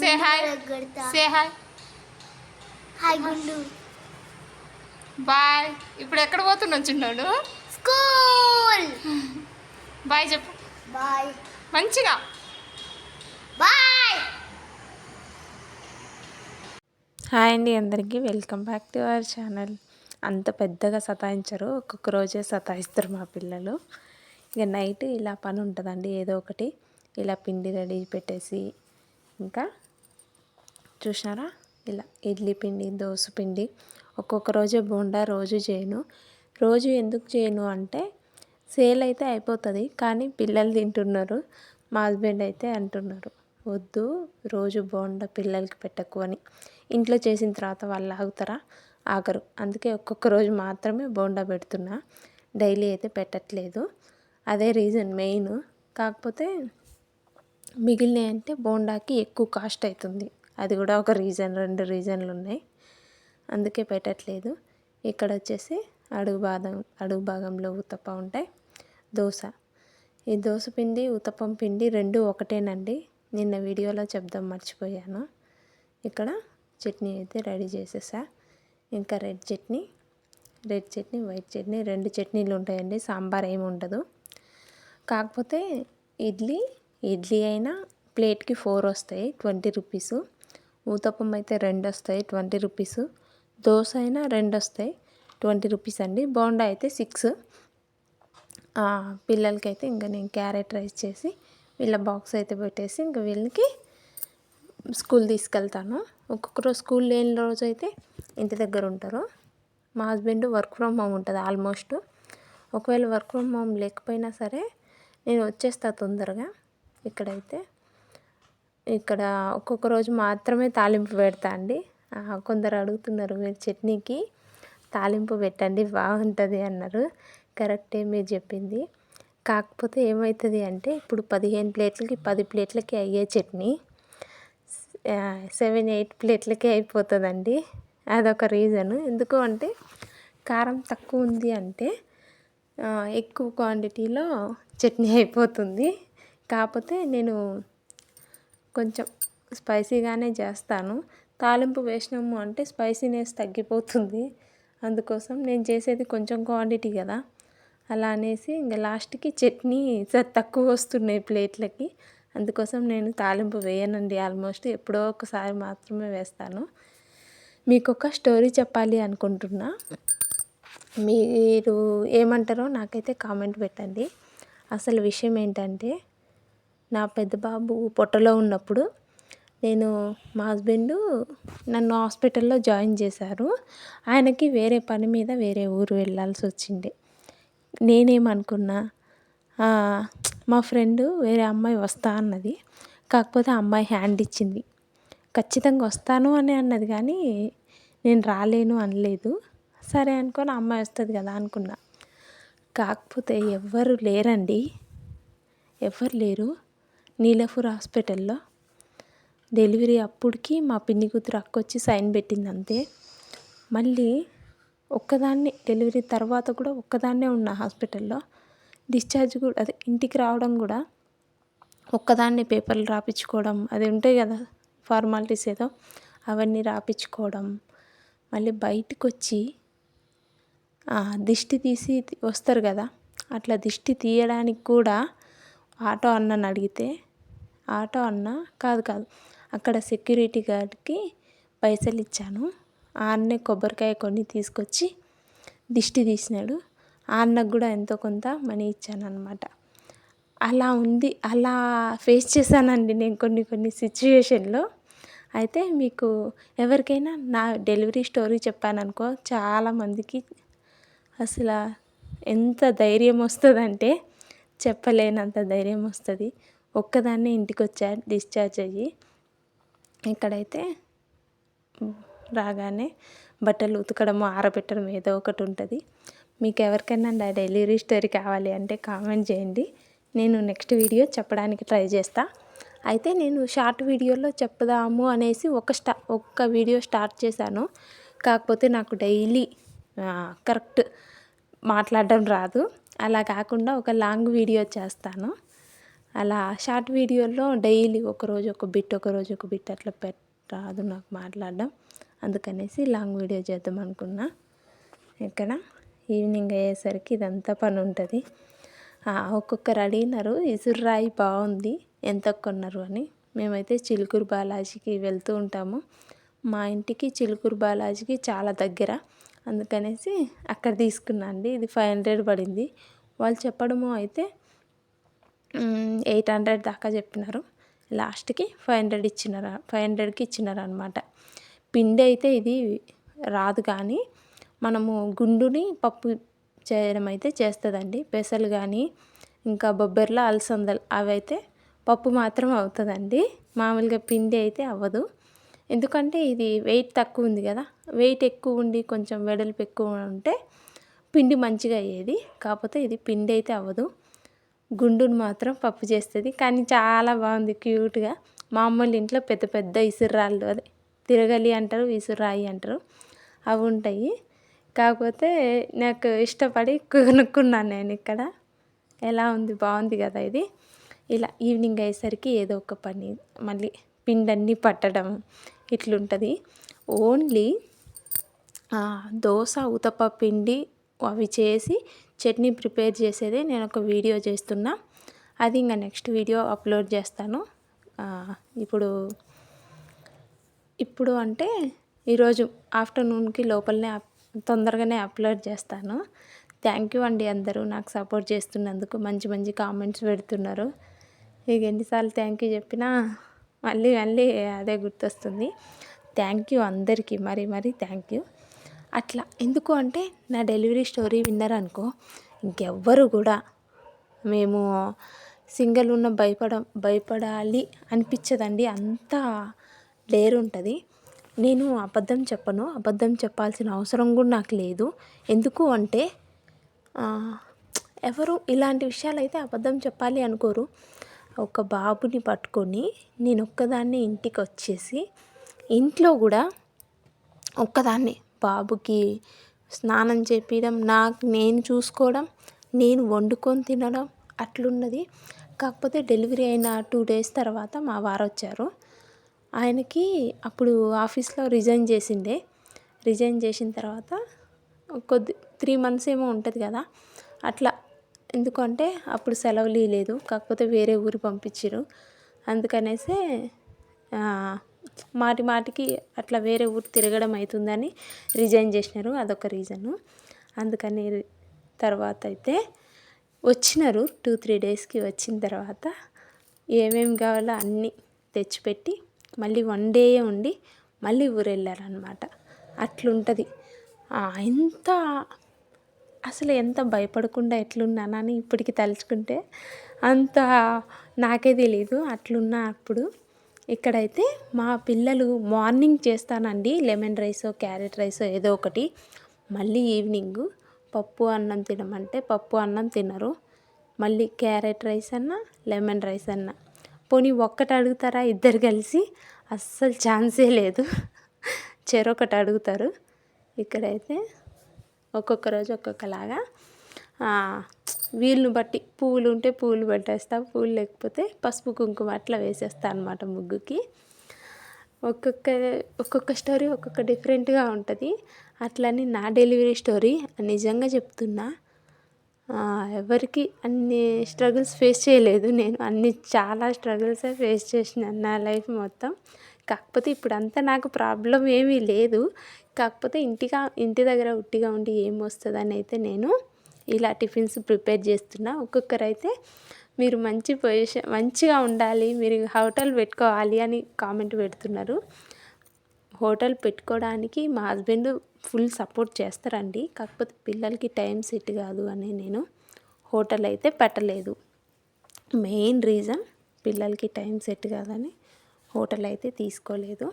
Say hi say hi hi గుండు. Bye ఇప్పుడు ఎక్కడ పోతున్నావు చిన్నోడు? స్కూల్. బాయ్ చెప్పు. బాయ్ మంచిగా. బాయ్ హాయ్ అండి అందరికీ. Welcome back to our channel అంత పెద్దగా సతాయించరు. ఒక్కొక్క రోజే సతాయిస్తారు మా పిల్లలు. ఇక నైట్ ఇలా పని ఉంటుందండి. ఏదో ఒకటి ఇలా పిండి రెడీ పెట్టేసి ఇంకా చూసినారా ఇలా ఇడ్లీ పిండి దోశ పిండి ఒక్కొక్క రోజు బోండా రోజు చేయను రోజు ఎందుకు చేయను అంటే సేల్ అయితే అయిపోతుంది కానీ పిల్లలు తింటున్నారు. మా హస్బెండ్ అయితే అంటున్నారు వద్దు రోజు బోండా పిల్లలకి పెట్టకు అని. ఇంట్లో చేసిన తర్వాత వాళ్ళు ఆగుతారా ఆగరు. అందుకే ఒక్కొక్క రోజు మాత్రమే బోండా పెడుతున్నా. డైలీ అయితే పెట్టట్లేదు. అదే రీజన్ మెయిన్. కాకపోతే మిగిలినవి అంటే బోండాకి ఎక్కువ కాస్ట్ అవుతుంది. అది కూడా ఒక రీజన్ రెండు రీజన్లు ఉన్నాయి. అందుకే పెట్టట్లేదు. ఇక్కడ వచ్చేసి అడుగు భాగం అడుగు భాగంలో ఉత్తప్ప ఉంటాయి. దోశ. ఈ దోశ పిండి ఉత్తప్పం పిండి రెండు ఒకటేనండి. నిన్న వీడియోలో చెప్దాం మర్చిపోయాను. ఇక్కడ చట్నీ అయితే రెడీ చేసేసా. ఇంకా red chutney red chutney white chutney రెండు చట్నీలు ఉంటాయండి. సాంబార్ ఏమి ఉండదు. కాకపోతే ఇడ్లీ ఇడ్లీ అయినా ప్లేట్కి ఫోర్ వస్తాయి ట్వంటీ రూపీస్. ఊతప్పం అయితే రెండు వస్తాయి ట్వంటీ రూపీస్. దోశ అయినా రెండు వస్తాయి ట్వంటీ రూపీస్ అండి. బోండా అయితే సిక్స్. పిల్లలకైతే ఇంకా నేను క్యారెట్ రైస్ చేసి వీళ్ళ బాక్స్ అయితే పెట్టేసి ఇంకా వీళ్ళకి స్కూల్ తీసుకెళ్తాను. ఒక్కొక్క రోజు స్కూల్ లేని రోజు అయితే ఇంటి దగ్గర ఉంటారు. మా హస్బెండ్ వర్క్ ఫ్రమ్ హోమ్ ఉంటుంది ఆల్మోస్ట్. ఒకవేళ వర్క్ ఫ్రమ్ హోమ్ లేకపోయినా సరే నేను వచ్చేస్తా తొందరగా. ఇక్కడైతే. ఇక్కడ ఒక్కొక్క రోజు మాత్రమే తాలింపు పెడతా అండి. కొందరు అడుగుతున్నారు మీరు చట్నీకి తాలింపు పెట్టండి బాగుంటుంది అన్నారు. కరెక్టే మీరు చెప్పింది. కాకపోతే ఏమవుతుంది అంటే ఇప్పుడు పదిహేను ప్లేట్లకి పది ప్లేట్లకి అయ్యే చట్నీ సెవెన్ ఎయిట్ ప్లేట్లకే అయిపోతుందండి. అదొక రీజను. ఎందుకు అంటే కారం తక్కువ ఉంది అంటే ఎక్కువ క్వాంటిటీలో చట్నీ అయిపోతుంది. కాకపోతే నేను కొంచెం స్పైసీగానే చేస్తాను. తాలింపు వేసినాము అంటే స్పైసీనెస్ తగ్గిపోతుంది. అందుకోసం నేను చేసేది కొంచెం క్వాంటిటీ కదా. అలా అనేసి ఇంకా లాస్ట్కి చట్నీ తక్కువ వస్తున్నాయి ప్లేట్లకి. అందుకోసం నేను తాలింపు వేయనండి. ఆల్మోస్ట్ ఎప్పుడో ఒకసారి మాత్రమే వేస్తాను. మీకు ఒక స్టోరీ చెప్పాలి అనుకుంటున్నా. మీరు ఏమంటారో నాకైతే కామెంట్ పెట్టండి. అసలు విషయం ఏంటంటే నా పెద్ద బాబు పొట్టలో ఉన్నప్పుడు నేను మా హస్బెండ్ నన్ను హాస్పిటల్లో జాయిన్ చేశారు. ఆయనకి వేరే పని మీద వేరే ఊరు వెళ్ళాల్సి వచ్చింది. నేనేమనుకున్నా మా ఫ్రెండ్ వేరే అమ్మాయి వస్తా అన్నది. కాకపోతే అమ్మాయి హ్యాండ్ ఇచ్చింది. ఖచ్చితంగా వస్తాను అని అన్నది కానీ నేను రాలేను అనలేదు. సరే అనుకొని అమ్మాయి వస్తుంది కదా అనుకున్నా. కాకపోతే ఎవ్వరు లేరండి. ఎవ్వరు లేరు. నీలఫూర్ హాస్పిటల్లో డెలివరీ అప్పటికి మా పిన్ని కూతురు అక్క వచ్చి సైన్ పెట్టింది అంతే మళ్ళీ ఒక్కదాన్ని డెలివరీ తర్వాత కూడా ఒక్కదాన్నే ఉన్న హాస్పిటల్లో డిశ్చార్జ్ కూడా అదే ఇంటికి రావడం కూడా ఒక్కదాన్ని పేపర్లు రాపించుకోవడం అది ఉంటాయి కదా ఫార్మాలిటీస్ ఏదో అవన్నీ రాపించుకోవడం మళ్ళీ బయటకు వచ్చి దిష్టి తీసి వస్తారు కదా అట్లా దిష్టి తీయడానికి కూడా ఆటో అన్నని అడిగితే ఆటో అన్న కాదు కాదు. అక్కడ సెక్యూరిటీ గార్డ్కి పైసలు ఇచ్చాను ఆ అన్నే కొబ్బరికాయ కొన్ని తీసుకొచ్చి దిష్టి తీసినాడు. ఆ అన్నకు కూడా ఎంతో కొంత మనీ ఇచ్చాను అనమాట అలా ఉంది అలా ఫేస్ చేశానండి నేను కొన్ని కొన్ని సిచ్యువేషన్లో అయితే మీకు ఎవరికైనా నా డెలివరీ స్టోరీ చెప్పాననుకో చాలామందికి అసలు ఎంత ధైర్యం వస్తుందంటే చెప్పలేనంత ధైర్యం వస్తుంది. ఒక్కదాన్నే ఇంటికి వచ్చా డిశ్చార్జ్ అయ్యి. ఇక్కడైతే రాగానే బట్టలు ఉతకడము ఆరబెట్టడం ఏదో ఒకటి ఉంటుంది. మీకు ఎవరికైనా నా డెలివరీ స్టోరీ కావాలి అంటే కామెంట్ చేయండి. నేను నెక్స్ట్ వీడియో చెప్పడానికి ట్రై చేస్తా. అయితే నేను షార్ట్ వీడియోలో చెప్పుదాము అనేసి ఒక స్టా ఒక్క వీడియో స్టార్ట్ చేశాను. కాకపోతే నాకు డైలీ కరెక్ట్ మాట్లాడడం రాదు. అలా కాకుండా ఒక లాంగ్ వీడియో చేస్తాను. అలా షార్ట్ వీడియోలో డైలీ ఒకరోజు ఒక బిట్ ఒకరోజు ఒక బిట్ అట్లా పెట్టరాదు నాకు మాట్లాడడం. అందుకనేసి లాంగ్ వీడియో చేద్దాం అనుకున్నా. ఇక్కడ ఈవినింగ్ అయ్యేసరికి ఇదంతా పని ఉంటుంది ఒక్కొక్కరు అడిగినారు ఇసుర్రాయి బాగుంది ఎంత కొన్నారు? అని. మేమైతే చిలుకూరు బాలాజీకి వెళ్తూ ఉంటాము. మా ఇంటికి చిలుకూరు బాలాజీకి చాలా దగ్గర. అందుకనేసి అక్కడ తీసుకున్నా అండి. ఇది ఫైవ్ హండ్రెడ్ పడింది. వాళ్ళు చెప్పడము అయితే ఎయిట్ హండ్రెడ్ దాకా చెప్పినారు. లాస్ట్కి ఫైవ్ హండ్రెడ్ ఇచ్చినారు ఫైవ్ హండ్రెడ్కి ఇచ్చినారు అనమాట పిండి అయితే ఇది రాదు కానీ మనము గుండుని పప్పు చేయడం అయితే చేస్తుందండి. పెసలు కానీ ఇంకా బొబ్బర్ల అలసందలు అవి అయితే పప్పు మాత్రం అవుతుందండి. మామూలుగా పిండి అయితే అవ్వదు. ఎందుకంటే ఇది వెయిట్ తక్కువ ఉంది కదా. వెయిట్ ఎక్కువ ఉండి కొంచెం వెడల్పు ఎక్కువ ఉంటే పిండి మంచిగా అయ్యేది. కాకపోతే ఇది పిండి అయితే అవ్వదు. గుండును మాత్రం పప్పు చేస్తుంది. కానీ చాలా బాగుంది క్యూట్గా. మామూలు ఇంట్లో పెద్ద పెద్ద ఇసురాళ్ళు అదే. తిరగలి అంటారు ఇసురాయి అంటారు. అవి ఉంటాయి. కాకపోతే నాకు ఇష్టపడి కొనుక్కున్నాను నేను ఇక్కడ. ఎలా ఉంది? బాగుంది కదా ఇది. ఇలా ఈవినింగ్ అయ్యేసరికి ఏదో ఒక పని మళ్ళీ పిండన్నీ పట్టడం ఇట్లుంటుంది. ఓన్లీ దోశ ఉతప్ప పిండి అవి చేసి చట్నీ ప్రిపేర్ చేసేది నేను ఒక వీడియో చేస్తున్నా. అది ఇంకా నెక్స్ట్ వీడియో అప్లోడ్ చేస్తాను. ఇప్పుడు ఇప్పుడు అంటే ఈరోజు ఆఫ్టర్నూన్కి లోపలనే తొందరగానే అప్లోడ్ చేస్తాను. థ్యాంక్ యూ అండి అందరూ నాకు సపోర్ట్ చేస్తున్నందుకు. మంచి మంచి కామెంట్స్ పెడుతున్నారు. ఇక ఎన్నిసార్లు థ్యాంక్ యూ చెప్పినా మళ్ళీ మళ్ళీ అదే గుర్తొస్తుంది. థ్యాంక్ యూ అందరికీ. మరి మరి థ్యాంక్ యూ. అట్లా. ఎందుకు అంటే నా డెలివరీ స్టోరీ విన్నారనుకో ఇంకెవ్వరు కూడా మేము సింగిల్ ఉన్న భయపడ భయపడాలి అనిపించదండి. అంత డేర్ ఉంటుంది. నేను అబద్ధం చెప్పను. అబద్ధం చెప్పాల్సిన అవసరం కూడా నాకు లేదు. ఎందుకు అంటే ఎవరు ఇలాంటి విషయాలు అయితే అబద్ధం చెప్పాలి అనుకోరు. ఒక బాబుని పట్టుకొని నేను ఒక్కదాన్ని ఇంటికి వచ్చేసి ఇంట్లో కూడా ఒక్కదాన్ని బాబుకి స్నానం చేపించడం నాకు నేను చూసుకోవడం నేను వండుకొని తినడం అట్లున్నది. కాకపోతే డెలివరీ అయిన టూ డేస్ తర్వాత మా వారు వచ్చారు. ఆయనకి అప్పుడు ఆఫీస్లో రిజైన్ చేసిండే. రిజైన్ చేసిన తర్వాత కొద్ది త్రీ మంత్స్ ఏమో ఉంటుంది కదా. అట్లా ఎందుకంటే అప్పుడు సెలవులు లేదు కాకపోతే వేరే ఊరు పంపించారు అందుకనేసే మాటి మాటికి అట్లా వేరే ఊరు తిరగడం అవుతుందని రిజైన్ చేసినారు. అదొక రీజను అందుకని తర్వాత అయితే వచ్చినారు. టూ త్రీ డేస్కి వచ్చిన తర్వాత ఏమేమి కావాలో అన్నీ తెచ్చిపెట్టి మళ్ళీ వన్ డే ఉండి మళ్ళీ ఊరు వెళ్ళారనమాట అట్లుంటుంది ఎంత అసలు ఎంత భయపడకుండా ఎట్లున్నానని ఇప్పటికి తలుచుకుంటే అంత నాకే తెలీదు. అట్లున్నా అప్పుడు ఇక్కడైతే మా పిల్లలు మార్నింగ్ చేస్తానండి. లెమన్ రైసో క్యారెట్ రైసో ఏదో ఒకటి. మళ్ళీ ఈవినింగ్ పప్పు అన్నం తినమంటే పప్పు అన్నం తినరు. మళ్ళీ క్యారెట్ రైస్ అన్న లెమన్ రైస్ అన్న. పోనీ ఒక్కటి అడుగుతారా? ఇద్దరు కలిసి? అస్సలు ఛాన్సే లేదు. చెరొకటి అడుగుతారు. ఇక్కడైతే ఒక్కొక్క రోజు ఒక్కొక్కలాగా వీళ్ళని బట్టి పువ్వులు ఉంటే పువ్వులు పెట్టేస్తా పువ్వులు లేకపోతే పసుపు కుంకుమ అట్లా వేసేస్తా అనమాట ముగ్గుకి. ఒక్కొక్క ఒక్కొక్క స్టోరీ ఒక్కొక్క డిఫరెంట్గా ఉంటుంది. అట్లని నా డెలివరీ స్టోరీ నిజంగా చెప్తున్నా. ఎవరికి అన్ని స్ట్రగుల్స్ ఫేస్ చేయలేదు నేను. అన్ని చాలా స్ట్రగుల్సే ఫేస్ చేసిన నా లైఫ్ మొత్తం. కాకపోతే ఇప్పుడు అంతా నాకు ప్రాబ్లం ఏమీ లేదు. కాకపోతే ఇంటిగా ఇంటి దగ్గర ఉట్టిగా ఉండి ఏం వస్తుందని అయితే నేను ఇలా టిఫిన్స్ ప్రిపేర్ చేస్తున్నా. ఒక్కొక్కరైతే మీరు మంచి పొజిషన్ మంచిగా ఉండాలి మీరు హోటల్ పెట్టుకోవాలి అని కామెంట్ పెడుతున్నారు. హోటల్ పెట్టుకోవడానికి మా హస్బెండ్ ఫుల్ సపోర్ట్ చేస్తారండి. కాకపోతే పిల్లలకి టైం సెట్ కాదు అని నేను హోటల్ అయితే పెట్టలేదు. మెయిన్ రీజన్ పిల్లలకి టైం సెట్ కాదని హోటల్ అయితే తీసుకోలేదు.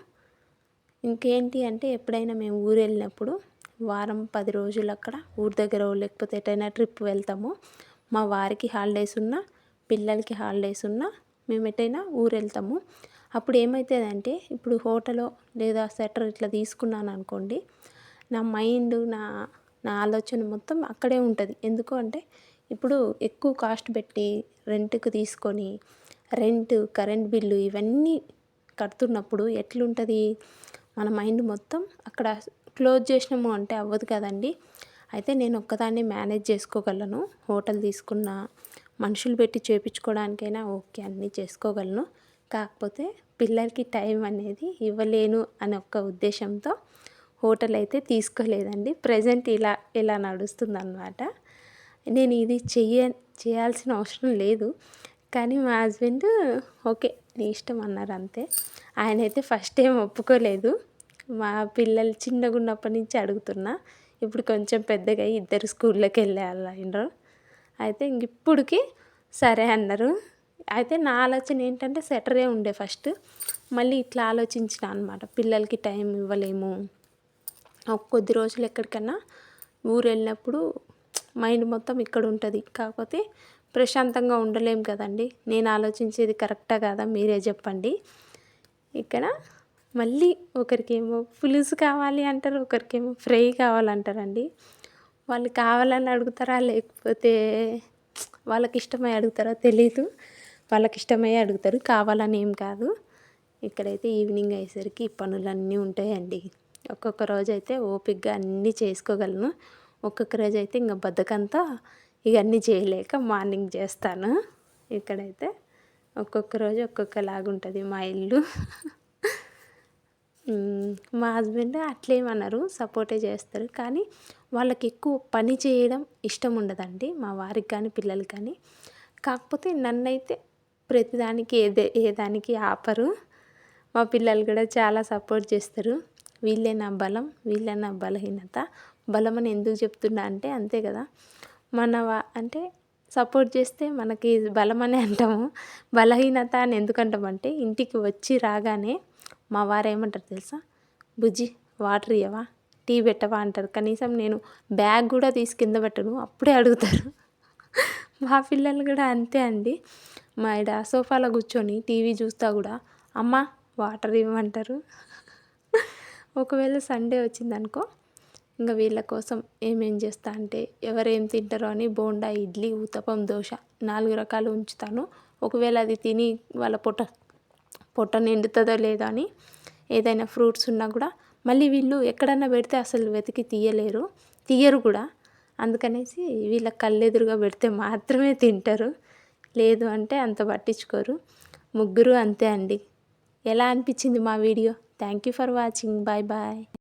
ఇంకేంటి అంటే ఎప్పుడైనా మేము ఊరు వెళ్ళినప్పుడు వారం పది రోజులు అక్కడ ఊరి దగ్గర లేకపోతే ఎటైనా ట్రిప్ వెళ్తాము. మా వారికి హాలిడేస్ ఉన్నా పిల్లలకి హాలిడేస్ ఉన్నా మేము ఎటైనా ఊరు వెళ్తాము. అప్పుడు ఏమవుతుందంటే ఇప్పుడు హోటలో లేదా సెటర్ ఇట్లా తీసుకున్నాను అనుకోండి నా మైండ్ నా నా ఆలోచన మొత్తం అక్కడే ఉంటుంది. ఎందుకు అంటే ఇప్పుడు ఎక్కువ కాస్ట్ పెట్టి రెంట్కి తీసుకొని రెంట్ కరెంట్ బిల్లు ఇవన్నీ కడుతున్నప్పుడు ఎట్లుంటుంది? మన మైండ్ మొత్తం అక్కడ క్లోజ్ చేసినాము అంటే అవ్వదు కదండి. అయితే నేను ఒక్కదాన్ని మేనేజ్ చేసుకోగలను. హోటల్ తీసుకున్న మనుషులు పెట్టి చేపించుకోవడానికైనా ఓకే అన్నీ చేసుకోగలను. కాకపోతే పిల్లలకి టైం అనేది ఇవ్వలేను అనే ఒక్క ఉద్దేశంతో హోటల్ అయితే తీసుకోలేదండి. ప్రజెంట్ ఇలా ఇలా నడుస్తుంది అన్నమాట నేను ఇది చెయ్య చేయాల్సిన అవసరం లేదు. కానీ మా హస్బెండ్ ఓకే నీ ఇష్టం అన్నారు అంతే. ఆయన అయితే ఫస్ట్ ఏం ఒప్పుకోలేదు. మా పిల్లలు చిన్నగా ఉన్నప్పటి నుంచి అడుగుతున్నా ఇప్పుడు కొంచెం పెద్దగా ఇద్దరు స్కూల్లోకి వెళ్ళారు అయితే ఇంక ఇప్పుడుకి సరే అన్నారు. అయితే నా ఆలోచన ఏంటంటే సెటరే ఉండే ఫస్ట్ మళ్ళీ ఇట్లా ఆలోచించిన అనమాట పిల్లలకి టైం ఇవ్వలేము. ఒక కొద్ది రోజులు ఎక్కడికైనా ఊరు వెళ్ళినప్పుడు మైండ్ మొత్తం ఇక్కడ ఉంటుంది. కాకపోతే ప్రశాంతంగా ఉండలేం కదండి. నేను ఆలోచించేది కరెక్టా కాదా మీరే చెప్పండి. ఇక్కడ మళ్ళీ ఒకరికేమో పులుసు కావాలి అంటారు ఒకరికేమో ఫ్రై కావాలంటారండి. వాళ్ళు కావాలని అడుగుతారా లేకపోతే వాళ్ళకి ఇష్టమై అడుగుతారో తెలీదు. వాళ్ళకి ఇష్టమై అడుగుతారు కావాలని ఏం కాదు. ఇక్కడైతే ఈవినింగ్ అయ్యేసరికి పనులన్నీ ఉంటాయండి. ఒక్కొక్క రోజు అయితే ఓపిక్గా అన్నీ చేసుకోగలను. ఒక్కొక్క రోజు అయితే ఇంకా బద్దకంతా ఇవన్నీ చేయలేక మార్నింగ్ చేస్తాను. ఇక్కడైతే ఒక్కొక్క రోజు ఒక్కొక్కలాగుంటుంది మా ఇల్లు. మా హస్బెండ్ అట్లేమన్నారు సపోర్టే చేస్తారు. కానీ వాళ్ళకి ఎక్కువ పని చేయడం ఇష్టం ఉండదండి మా వారికి కానీ పిల్లలకి కానీ. కాకపోతే నన్నైతే ప్రతిదానికి ఏదే ఏ దానికి ఆపరు. మా పిల్లలు కూడా చాలా సపోర్ట్ చేస్తారు. వీళ్ళే నా బలం వీళ్ళే నా బలహీనత. బలం అని ఎందుకు చెప్తున్నా అంటే అంతే కదా. మన వా అంటే సపోర్ట్ చేస్తే మనకి బలం అని అంటాము. బలహీనత అని ఎందుకంటాం అంటే ఇంటికి వచ్చి రాగానే మా వారు ఏమంటారు తెలుసా? బుజ్జి వాటర్ ఇవ్వవా టీ పెట్టవా అంటారు. కనీసం నేను బ్యాగ్ కూడా తీసి కింద పెట్టను. అప్పుడే అడుగుతారు. మా పిల్లలు కూడా అంతే అండి. మా ఇడ సోఫాలో కూర్చొని టీవీ చూస్తా కూడా అమ్మ వాటర్ ఇవ్వమంటారు. ఒకవేళ సండే వచ్చిందనుకో ఇంకా వీళ్ళ కోసం ఏమేం చేస్తా అంటే ఎవరేం తింటారో అని బోండా ఇడ్లీ ఊతప్పం దోశ నాలుగు రకాలు ఉంచుతాను. ఒకవేళ అది తిని వాళ్ళ పొట్ట పొట్ట నిండుతుందో లేదో అని ఏదైనా ఫ్రూట్స్ ఉన్నా కూడా మళ్ళీ వీళ్ళు ఎక్కడన్నా పెడితే అసలు వెతికి తీయలేరు. తీయరు కూడా. అందుకనేసి వీళ్ళ కళ్ళెదురుగా పెడితే మాత్రమే తింటారు. లేదు అంటే అంత పట్టించుకోరు. ముగ్గురు అంతే అండి. ఎలా అనిపించింది మా video? Thank you for watching bye bye